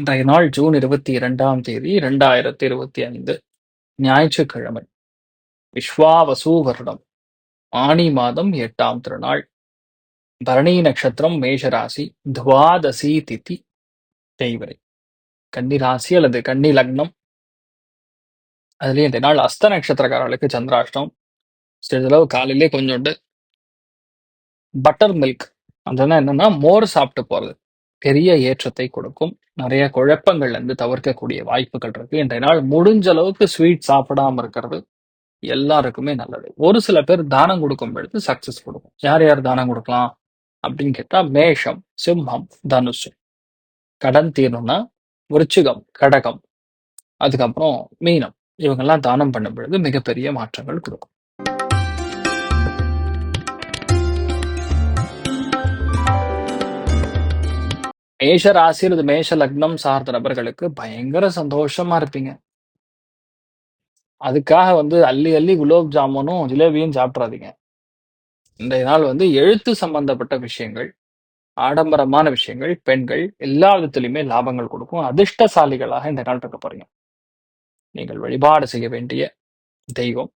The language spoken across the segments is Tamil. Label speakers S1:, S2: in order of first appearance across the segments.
S1: இன்றைய நாள் ஜூன் இருபத்தி இரண்டாம் தேதி இரண்டாயிரத்தி இருபத்தி ஐந்து. ஞாயிற்றுக்கிழமை. விஸ்வாவசு வருடம். ஆணி மாதம் எட்டாம் திருநாள். பரணி நட்சத்திரம் மேஷராசி துவாதசி திதி தேய்வரை கன்னி ராசி அல்லது கன்னி லக்னம். அதுலேயும் இந்த நாள் அஸ்த நட்சத்திரக்காரர்களுக்கு சந்திராஷ்டம். சிறிதளவு காலையிலே கொஞ்சோண்டு பட்டர் மில்க் அந்த என்னன்னா மோர் சாப்பிட்டு போறது. பெரிய ஏற்றத்தை கொடுக்கும். நிறைய குழப்பங்கள்ல இருந்து தவிர்க்கக்கூடிய வாய்ப்புகள் இருக்கு. இன்றைய நாள் முடிஞ்ச அளவுக்கு ஸ்வீட் சாப்பிடாம இருக்கிறது எல்லாருக்குமே நல்லது. ஒரு சில பேர் தானம் கொடுக்கும் பொழுது சக்சஸ் கொடுக்கும். யார் யார் தானம் கொடுக்கலாம் அப்படின்னு கேட்டா மேஷம் சிம்மம் தனுஷு கடன் தீரணும்னா விருச்சிகம் கடகம். அதுக்கப்புறம் மீனம். இவங்கெல்லாம் தானம் பண்ணும் பொழுது மிகப்பெரிய மாற்றங்கள் கொடுக்கும். மேஷ ராசி அல்லது மேஷ லக்னம் சார்ந்த நபர்களுக்கு பயங்கர சந்தோஷமா இருப்பீங்க. அதுக்காக வந்து அள்ளி அள்ளி குலோப் ஜாமுனும் ஜிலேபியும் சாப்பிட்றாதீங்க. இன்றைய நாள் வந்து எழுத்து சம்பந்தப்பட்ட விஷயங்கள் ஆடம்பரமான விஷயங்கள் பெண்கள் எல்லா விதத்திலுமே லாபங்கள் கொடுக்கும். அதிர்ஷ்டசாலிகளாக இந்த நாள் இருக்க போறீங்க. நீங்கள் வழிபாடு செய்ய வேண்டிய தெய்வம்.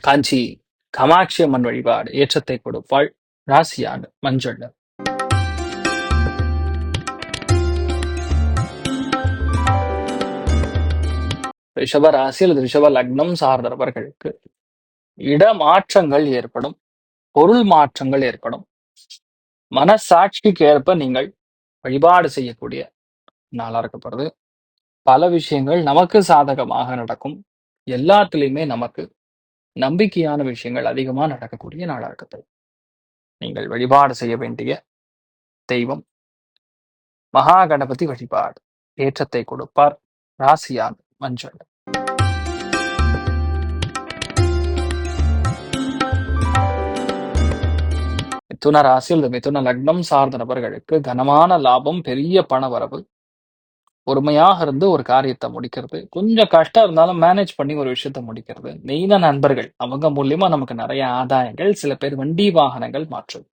S1: காஞ்சி கமாட்சி அம்மன் வழிபாடு ஏற்றத்தை கொடுப்பாள் ராசியான மஞ்சள். நிறம். ரிஷப ராசி அல்லது ரிஷப லக்னம் சார்ந்தவர்களுக்கு இட இடமாற்றங்கள் ஏற்படும் பொருள் மாற்றங்கள் ஏற்படும். மனசாட்சிக்கு ஏற்ப நீங்கள் வழிபாடு செய்யக்கூடிய நாளா இருக்கப்படுது பல விஷயங்கள் நமக்கு சாதகமாக நடக்கும். எல்லாத்துலேயுமே நமக்கு நம்பிக்கையான விஷயங்கள் அதிகமா நடக்கக்கூடிய நாளாக இருக்குது நீங்கள் வழிபாடு செய்ய வேண்டிய தெய்வம். மகா கணபதி வழிபாடு. ஏற்றத்தை கொடுப்பார். ராசியான் மஞ்சள் மிதுன ராசி அல்லது மிதுன லக்னம் சார்ந்த நபர்களுக்கு கனமான லாபம் பெரிய பண வரவு பொறுமையாக இருந்து ஒரு காரியத்தை முடிக்கிறது. கொஞ்சம் கஷ்டம் இருந்தாலும் மேனேஜ் பண்ணி ஒரு விஷயத்த முடிக்கிறது. மெயினா நண்பர்கள். அவங்க மூலியமா நமக்கு நிறைய ஆதாயங்கள் சில பேர் வண்டி வாகனங்கள் மாற்றுது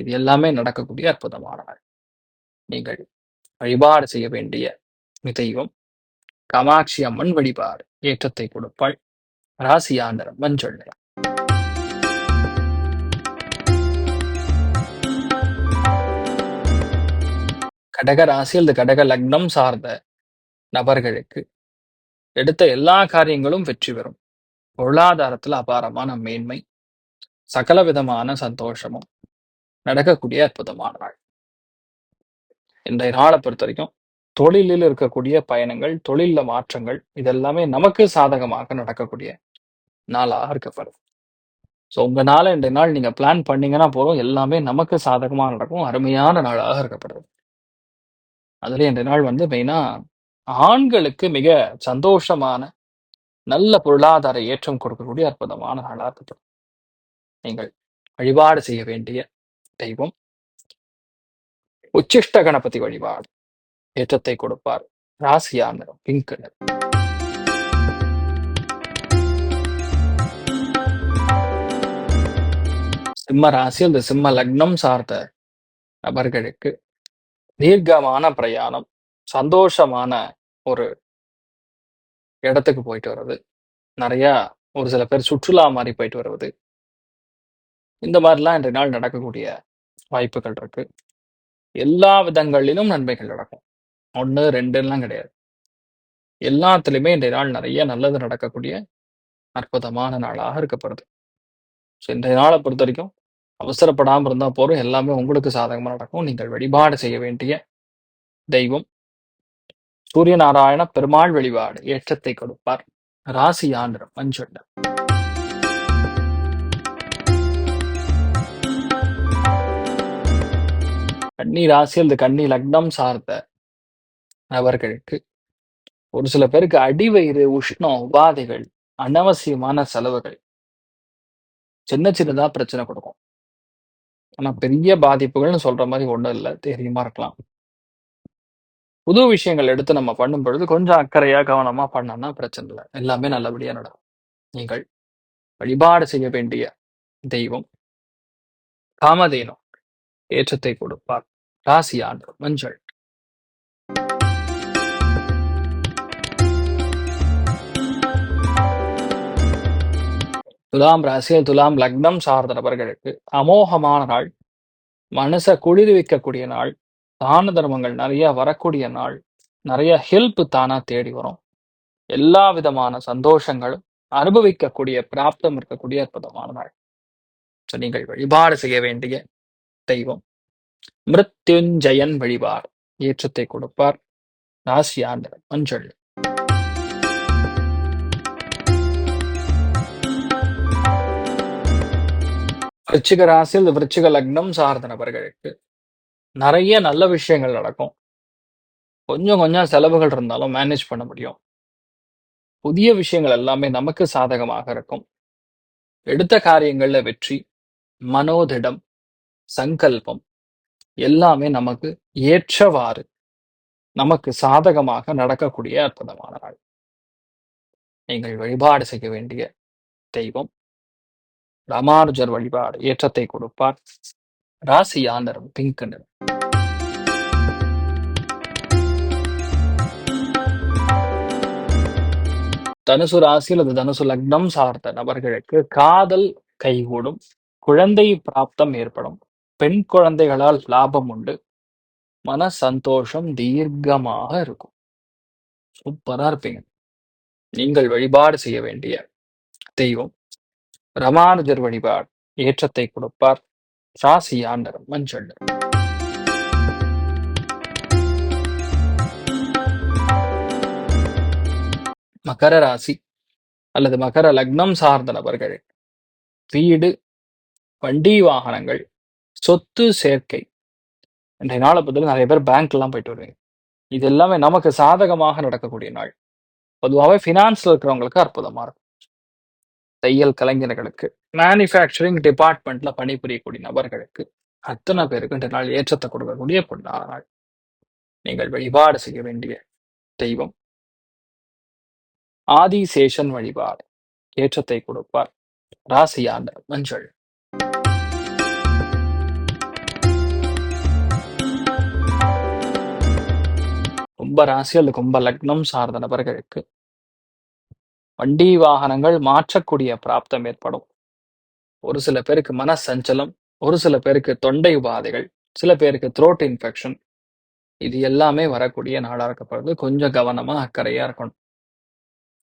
S1: இது எல்லாமே நடக்கக்கூடிய அற்புதமான நாள். நீங்கள் வழிபாடு செய்ய வேண்டிய தெய்வம் காமாட்சி அம்மன் வழிபாடு ஏற்றத்தை கொடுப்பாள். ராசியாண்டரம் மஞ்சள் நிறம். கடக ராசி அல்லது கடக லக்னம் சார்ந்த நபர்களுக்கு எடுத்த எல்லா காரியங்களும் வெற்றி பெறும். பொருளாதாரத்தில் அபாரமான மேன்மை சகல விதமான சந்தோஷமும் நடக்கக்கூடிய அற்புதமான நாள். இன்றைய நாளை பொறுத்த வரைக்கும் தொழிலில் இருக்கக்கூடிய பயணங்கள் தொழில்ல மாற்றங்கள் இதெல்லாமே நமக்கு சாதகமாக நடக்கக்கூடிய நாளாக இருக்கப்படுது ஸோ உங்க நாள ரெண்டு நாள் நீங்க பிளான் பண்ணீங்கன்னா போதும். எல்லாமே நமக்கு சாதகமாக நடக்கும். அருமையான நாளாக இருக்கப்படுது அதுலயும் ரெண்டு நாள் வந்து மெயினா ஆண்களுக்கு மிக சந்தோஷமான நல்ல பொருளாதார ஏற்றம் கொடுக்கக்கூடிய அற்புதமான நாளாக இருக்கப்படுது நீங்கள் வழிபாடு செய்ய வேண்டிய தெய்வம் உச்சிஷ்ட கணபதி வழிபாடு. ஏற்றத்தை கொடுப்பார் ராசியா நிறம் பிங்க் கலர் சிம்ம ராசி அந்த சிம்ம லக்னம் சார்ந்த நபர்களுக்கு தீர்க்கமான பிரயாணம் சந்தோஷமான ஒரு இடத்துக்கு போயிட்டு வர்றது நிறைய ஒரு சில பேர் சுற்றுலா மாதிரி போயிட்டு வருவது. இந்த மாதிரிலாம் இன்றைய நாள் நடக்கக்கூடிய வாய்ப்புகள் இருக்கு. எல்லா விதங்களிலும் நன்மைகள் நடக்கும். 1, 2ன்லாம் கிடையாது. எல்லாத்துலயுமே இன்றைய நாள் நிறைய நல்லது நடக்கக்கூடிய அற்புதமான நாளாக இருக்கப்படுது. ஸோ இன்றைய பொறுத்த வரைக்கும் அவசரப்படாம இருந்தா போதும். எல்லாமே உங்களுக்கு சாதகமா நடக்கும். நீங்கள் வழிபாடு செய்ய வேண்டிய தெய்வம் சூரிய நாராயண பெருமாள் வழிபாடு ஏற்றத்தை கொடுப்பார். ராசி ஆண்டிரம் மஞ்சள் கன்னி ராசி அல்லது கன்னி லக்னம் சார்ந்த நபர்களுக்கு ஒரு சில பேருக்கு அடிவயிறு, உஷ்ணம், உபாதைகள், அனாவசியமான செலவுகள் சின்ன சின்னதா பிரச்சனை கொடுக்கும். ஆனா பெரிய பாதிப்புகள்னு சொல்ற மாதிரி ஒண்ணும் இல்ல. தைரியமா இருக்கலாம். புது விஷயங்கள் எடுத்து நம்ம பண்ணும் பொழுது கொஞ்சம் அக்கறையா, கவனமா பண்ணோம்னா பிரச்சனை இல்ல. எல்லாமே நல்லபடியா நடக்கும். நீங்கள் வழிபாடு செய்ய வேண்டிய தெய்வம் காமதேனம் ஏற்றத்தை கொடுப்பார். ராசி ஆண்டு மஞ்சள். துலாம் ராசியில் துலாம் லக்னம் சார்ந்த நபர்களுக்கு அமோகமான நாள். மனச குளிர்விக்கக்கூடிய நாள். தான தர்மங்கள் நிறைய வரக்கூடிய நாள். நிறைய ஹெல்ப் தானா தேடி வரும். எல்லா விதமான சந்தோஷங்களும் அனுபவிக்கக்கூடிய பிராப்தம் இருக்கக்கூடிய அற்புதமான நாள். ஸோ நீங்கள் வழிபாடு செய்ய வேண்டிய தெய்வம் மிருத்யுஞ்சயன் வழிபாடு ஏற்றத்தை கொடுப்பார். ராசி ஆண்டு மஞ்சள். விருச்சிக ராசியில் விருச்சிக லக்னம் சார்ந்த நபர்களுக்கு நிறைய நல்ல விஷயங்கள் நடக்கும். கொஞ்சம் கொஞ்சம் செலவுகள் இருந்தாலும் மேனேஜ் பண்ண முடியும். புதிய விஷயங்கள் எல்லாமே நமக்கு சாதகமாக இருக்கும். எடுத்த காரியங்கள்ல வெற்றி, மனோதிடம், சங்கல்பம் எல்லாமே நமக்கு ஏற்றவாறு நமக்கு சாதகமாக நடக்கக்கூடிய அற்புதமான நாள். நீங்கள் வழிபாடு செய்ய வேண்டிய தெய்வம் ராமானுஜர் வழிபாடு ஏற்றத்தை கொடுப்பார். ராசி ஆண்டரம் பிங்க் நிறம். தனுசு ராசி அல்லது தனுசு லக்னம் சார்ந்த நபர்களுக்கு காதல் கைகூடும். குழந்தை பிராப்தம் ஏற்படும். பெண் குழந்தைகளால் லாபம் உண்டு. மன சந்தோஷம் தீர்க்கமாக இருக்கும். சூப்பரா இருப்பீங்க. நீங்கள் வழிபாடு செய்ய வேண்டிய தெய்வம் ராமானுஜர் வழிபாடு ஏற்றத்தை கொடுப்பார். ராசி ஆண்டரம் மஞ்சள் மகர ராசி அல்லது மகர லக்னம் சார்ந்த நபர்கள் வீடு, வண்டி வாகனங்கள், சொத்து சேர்க்கை இன்றைய நாளை பொறுத்தவரை நிறைய பேர் பேங்க்லாம் போயிட்டு வருவீங்க. இது எல்லாமே நமக்கு சாதகமாக நடக்கக்கூடிய நாள். பொதுவாகவே ஃபினான்ஸ்ல இருக்கிறவங்களுக்கு அற்புதமா இருக்கும். தையல் கலைஞர்களுக்கு, மேனுஃபேக்சரிங் டிபார்ட்மெண்ட்ல பணிபுரியக்கூடிய நபர்களுக்கு அத்தனை பேருக்கு இந்த நாள் ஏற்றத்தை கொடுக்கக்கூடிய பொன்னான நாள். நீங்கள் வழிபாடு செய்ய வேண்டிய தெய்வம் ஆதிசேஷன் வழிபாடு ஏற்றத்தை கொடுப்பார். ராசியான மஞ்சள். கும்ப ராசி அல்லது கும்ப லக்னம் சார்ந்த நபர்களுக்கு வண்டி வாகனங்கள் மாற்றக்கூடிய பிராப்தம் ஏற்படும். ஒரு சில பேருக்கு மன சஞ்சலம், ஒரு சில பேருக்கு தொண்டை உபாதைகள், சில பேருக்கு த்ரோட் இன்ஃபெக்ஷன் இது எல்லாமே வரக்கூடிய நாளா இருக்கப்படுது. கொஞ்சம் கவனமா, அக்கறையா இருக்கணும்.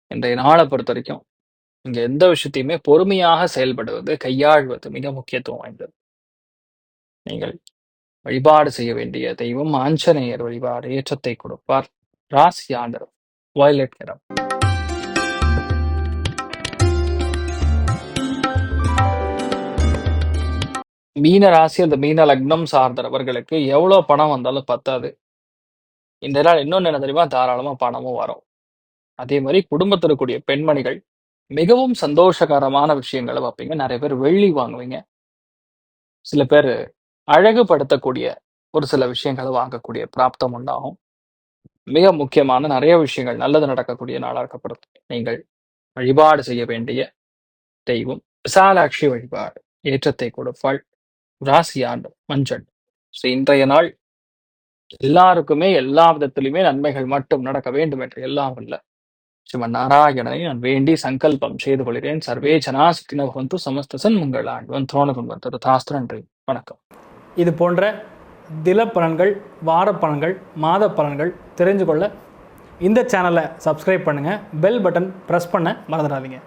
S1: இன்றைய நாளை பொறுத்த வரைக்கும் இங்க எந்த விஷயத்தையுமே பொறுமையாக செயல்படுவது, கையாள்வது மிக முக்கியத்துவம் வாய்ந்தது. நீங்கள் வழிபாடு செய்ய வேண்டிய தெய்வம் ஆஞ்சநேயர் வழிபாடு ஏற்றத்தை கொடுப்பார். ராசி ஆண்டர் வயலட் நிறம். மீன ராசி அந்த மீன லக்னம் சார்ந்த நபர்களுக்கு எவ்வளவு பணம் வந்தாலும் பத்தாது. இந்த நாள் இன்னொன்று என்ன தெரியுமா? தாராளமா பணமும் வரும். அதே மாதிரி குடும்பத்தில் இருக்கக்கூடிய பெண்மணிகள் மிகவும் சந்தோஷகரமான விஷயங்களை பார்ப்பீங்க. நிறைய பேர் வெள்ளி வாங்குவீங்க. சில பேர் அழகுபடுத்தக்கூடிய ஒரு சில விஷயங்களை வாங்கக்கூடிய பிராப்தம் உண்டாகும். மிக முக்கியமான நிறைய விஷயங்கள் நல்லது நடக்கக்கூடிய நாளாக இருக்கப்படுது. நீங்கள் வழிபாடு செய்ய வேண்டிய தெய்வம் விசாலாட்சி வழிபாடு ஏற்றத்தை கொடுப்பாள். ராசி ஆண்டு மஞ்சள். ஸோ இன்றைய நாள் எல்லாருக்குமே எல்லா விதத்திலுமே நன்மைகள் மட்டும் நடக்க வேண்டும் என்று எல்லாம் அல்ல. சிவன் நாராயணனை நான் வேண்டி சங்கல்பம் செய்து கொள்கிறேன். சர்வே ஜனா சுக்கின பவந்து சமஸ்த ஆண்டுவன் வந்தோணகம் வந்தது தாஸ்து நன்றி வணக்கம்.
S2: இது போன்ற தில பலன்கள் வார பலன்கள் மாத பலன்கள் தெரிஞ்சு கொள்ள இந்த சேனலை சப்ஸ்கிரைப் பண்ணுங்கள் பெல் பட்டன் ப்ரெஸ் பண்ண மறந்துடாதீங்க.